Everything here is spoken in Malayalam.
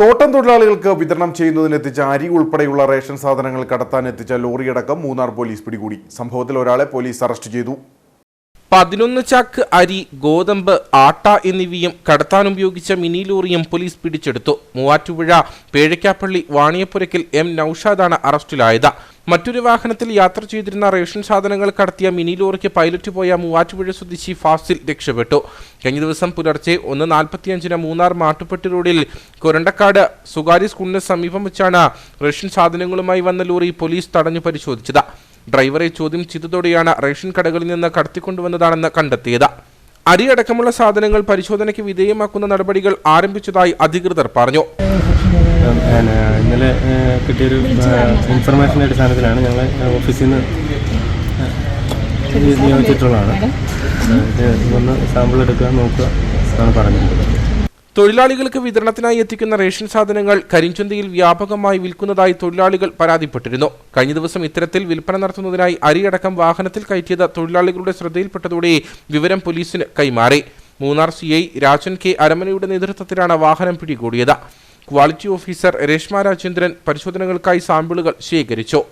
തോട്ടം തൊഴിലാളികൾക്ക് വിതരണം ചെയ്യുന്നതിനെത്തിച്ച അരി ഉൾപ്പെടെയുള്ള റേഷൻ സാധനങ്ങൾ കടത്താൻ എത്തിച്ച ലോറിയടക്കം മൂന്നാർ പോലീസ് പിടികൂടി. സംഭവത്തിൽ ഒരാളെ പോലീസ് അറസ്റ്റ് ചെയ്തു. പതിനൊന്ന് ചാക്ക് അരി ഗോതമ്പ് ആട്ട എന്നിവയും കടത്താൻ ഉപയോഗിച്ച മിനി ലോറിയും പോലീസ് പിടിച്ചെടുത്തു. മൂവാറ്റുപുഴ പേഴയ്ക്കാപ്പള്ളി വാണിയപ്പുരയ്ക്കൽ എം നൌഷാദാണ് അറസ്റ്റിലായത്. മറ്റൊരു വാഹനത്തിൽ യാത്ര ചെയ്തിരുന്ന റേഷൻ സാധനങ്ങൾ കടത്തിയ മിനി ലോറിക്ക് പൈലറ്റ് പോയ മൂവാറ്റുപുഴ സ്വദേശി ഫാസിൽ രക്ഷപ്പെട്ടു. കഴിഞ്ഞ ദിവസം പുലർച്ചെ ഒന്ന് നാൽപ്പത്തിയഞ്ചിന് മൂന്നാർ മാട്ടുപ്പെട്ടി റോഡിൽ കൊരണ്ടക്കാട് സ്വകാര്യ സ്കൂളിന് സമീപം വെച്ചാണ് റേഷൻ സാധനങ്ങളുമായി വന്ന ലോറി പോലീസ് തടഞ്ഞു പരിശോധിച്ചത്. ഡ്രൈവറെ ചോദ്യം ചെയ്തതോടെയാണ് റേഷൻ കടകളിൽ നിന്ന് കടത്തിക്കൊണ്ടുവന്നതാണെന്ന് കണ്ടെത്തിയത്. അരി അടക്കമുള്ള സാധനങ്ങൾ പരിശോധനയ്ക്ക് വിധേയമാക്കുന്ന നടപടികൾ ആരംഭിച്ചതായി അധികൃതർ പറഞ്ഞു. ഇന്നലെ കിട്ടിയൊരു ഇൻഫർമേഷന്റെ അടിസ്ഥാനത്തിലാണ് ഞങ്ങൾ ഓഫീസിൽ നിന്ന് ഇത് നിയോഗിച്ചിട്ടുള്ളതാണ്. ഇത് ഒന്ന് സാമ്പിൾ എടുക്കുക നോക്കുക എന്നാണ് പറഞ്ഞിട്ടുള്ളത് തൊഴിലാളികൾക്ക് വിതരണത്തിനായി എത്തിക്കുന്ന റേഷൻ സാധനങ്ങൾ കരിഞ്ചന്തയിൽ വ്യാപകമായി വിൽക്കുന്നതായി തൊഴിലാളികൾ പരാതിപ്പെട്ടിരുന്നു. കഴിഞ്ഞ ദിവസം ഇത്തരത്തിൽ വിൽപ്പന നടത്തുന്നതിനായി അരിയടക്കം വാഹനത്തിൽ കയറ്റിയത് തൊഴിലാളികളുടെ ശ്രദ്ധയിൽപ്പെട്ടതോടെ വിവരം പോലീസിന് കൈമാറി. Munnar C I Rajan K അരമനയുടെ നേതൃത്വത്തിലാണ് വാഹനം പിടികൂടിയത്. ക്വാളിറ്റി ഓഫീസർ രേഷ്മ രാജേന്ദ്രൻ പരിശോധനകൾക്കായി സാമ്പിളുകൾ ശേഖരിച്ചു.